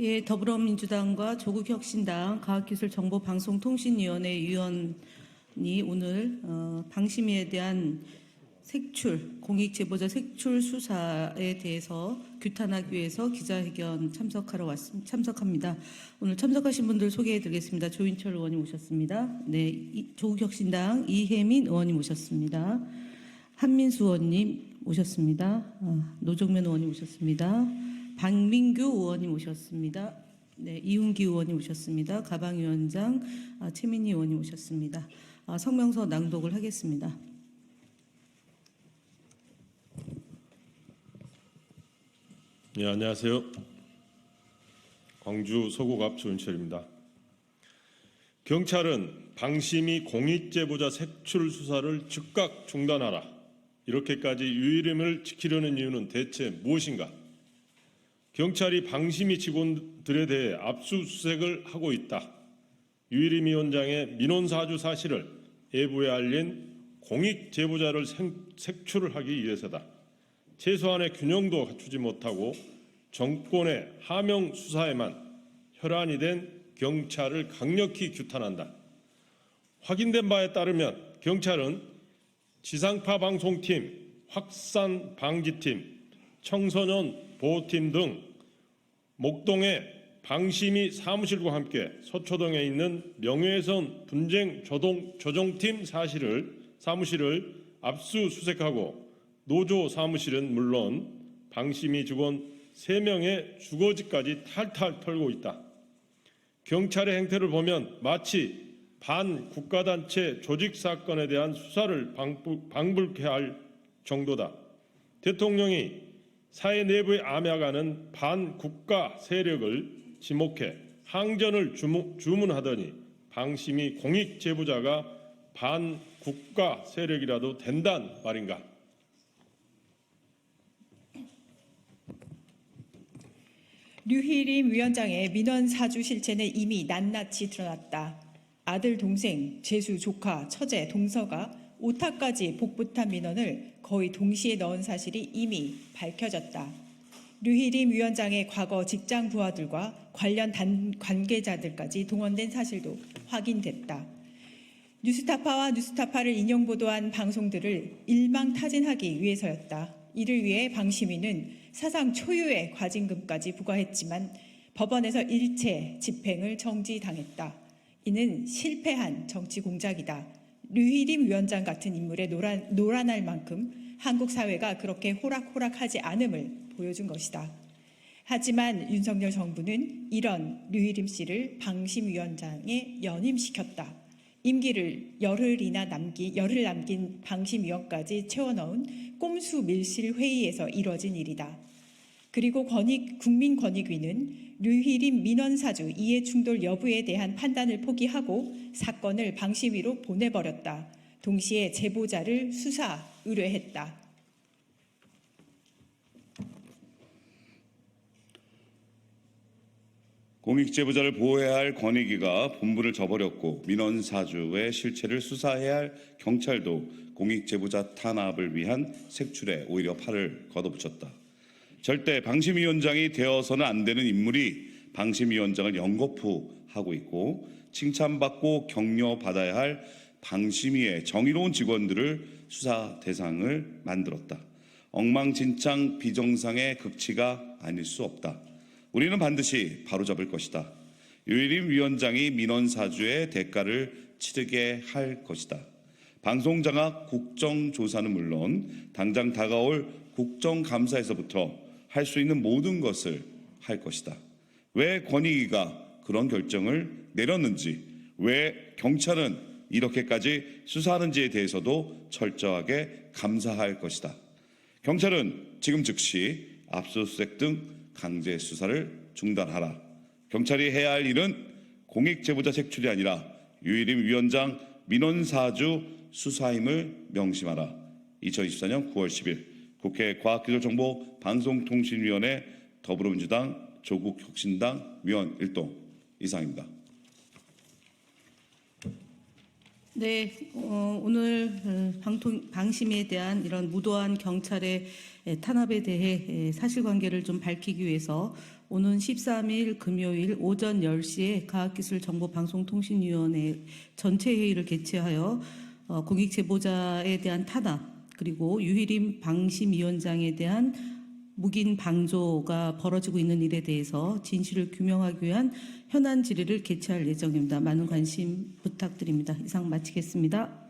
예, 더불어민주당과 조국혁신당 과학기술정보방송통신위원회 위원이 오늘 어, 방심위에 대한 색출, 공익제보자 색출 수사에 대해서 규탄하기 위해서 기자회견 참석하러 왔습, 참석합니다. 오늘 참석하신 분들 소개해 드리겠습니다. 조인철 의원님 오셨습니다. 네, 이- 조국혁신당 이혜민 의원님 오셨습니다. 한민수 의원님 오셨습니다. 아, 노정면 의원님 오셨습니다. 박민규 의원님 오셨습니다. 네, 이훈기 의원님 오셨습니다. 가방 위원장 아, 최민희 의원님 오셨습니다. 아, 성명서 낭독을 하겠습니다. 네, 안녕하세요. 광주 서구 앞 조인철입니다. 경찰은 방심이 공익제보자 색출 수사를 즉각 중단하라. 이렇게까지 유일임을 지키려는 이유는 대체 무엇인가? 경찰이 방심이 직원들에 대해 압수수색을 하고 있다. 유일임 위원장의 민원사주 사실을 외부에 알린 공익 제보자를 생- 색출을 하기 위해서다. 최소한의 균형도 갖추지 못하고 정권의 하명 수사에만 혈안이 된 경찰을 강력히 규탄한다. 확인된 바에 따르면 경찰은 지상파 방송팀, 확산 방지팀, 청소년 보호팀 등 목동의 방심이 사무실과 함께 서초동에 있는 명예훼손 분쟁 조동, 조정팀 사실을 사무실을 압수수색하고 노조 사무실은 물론 방심이 직원 3명의 주거지까지 탈탈 털고 있다. 경찰의 행태를 보면 마치 반 국가단체 조직 사건에 대한 수사를 방불, 방불케 할 정도다. 대통령이 사회 내부에 암약하는 반국가 세력을 지목해 항전을 주문, 주문하더니 방심이 공익 제보자가 반국가 세력이라도 된단 말인가? 류희림 위원장의 민원 사주 실체는 이미 낱낱이 드러났다. 아들, 동생, 재수, 조카, 처제, 동서가 오타까지 복붙한 민원을 거의 동시에 넣은 사실이 이미 밝혀졌다. 류희림 위원장의 과거 직장 부하들과 관련 단, 관계자들까지 동원된 사실도 확인됐다. 뉴스타파와 뉴스타파를 인용 보도한 방송들을 일망타진하기 위해서였다. 이를 위해 방심위는 사상 초유의 과징금까지 부과했지만 법원에서 일체 집행을 정지당했다. 이는 실패한 정치 공작이다. 류희림 위원장 같은 인물의 노란, 노란할 만큼 한국 사회가 그렇게 호락호락하지 않음을 보여준 것이다. 하지만 윤석열 정부는 이런 류희림 씨를 방심위원장에 연임시켰다. 임기를 열흘이나 남기 열흘 남긴 방심위원까지 채워넣은 꼼수 밀실 회의에서 이뤄진 일이다. 그리고 권익, 국민권익위는 류희림 민원사주 이해 충돌 여부에 대한 판단을 포기하고 사건을 방심위로 보내버렸다. 동시에 제보자를 수사 의뢰했다. 공익제보자를 보호해야 할 권익위가 본부를 저버렸고 민원 사주의 실체를 수사해야 할 경찰도 공익제보자 탄압을 위한 색출에 오히려 팔을 걷어붙였다. 절대 방심위원장이 되어서는 안 되는 인물이 방심위원장을 연거푸 하고 있고 칭찬받고 격려받아야 할 방심위의 정의로운 직원들을 수사 대상을 만들었다. 엉망진창 비정상의 극치가 아닐 수 없다. 우리는 반드시 바로잡을 것이다. 유일임 위원장이 민원 사주의 대가를 치르게 할 것이다. 방송장악 국정조사는 물론 당장 다가올 국정감사에서부터 할 수 있는 모든 것을 할 것이다. 왜 권익위가 그런 결정을 내렸는지, 왜 경찰은 이렇게까지 수사하는지에 대해서도 철저하게 감사할 것이다. 경찰은 지금 즉시 압수수색 등 강제 수사를 중단하라. 경찰이 해야 할 일은 공익 제보자 색출이 아니라 유일임 위원장 민원 사주 수사임을 명심하라. 2024년 9월 10일 국회 과학기술정보 방송통신위원회 더불어민주당 조국혁신당 위원 일동 이상입니다. 네, 어, 오늘 어, 방통, 방심에 대한 이런 무도한 경찰의 에, 탄압에 대해 에, 사실관계를 좀 밝히기 위해서 오는 13일 금요일 오전 10시에 과학기술정보방송통신위원회 전체 회의를 개최하여 어, 공익 제보자에 대한 탄압 그리고 유희림 방심위원장에 대한 묵인 방조가 벌어지고 있는 일에 대해서 진실을 규명하기 위한 현안 질의를 개최할 예정입니다. 많은 관심 부탁드립니다. 이상 마치겠습니다.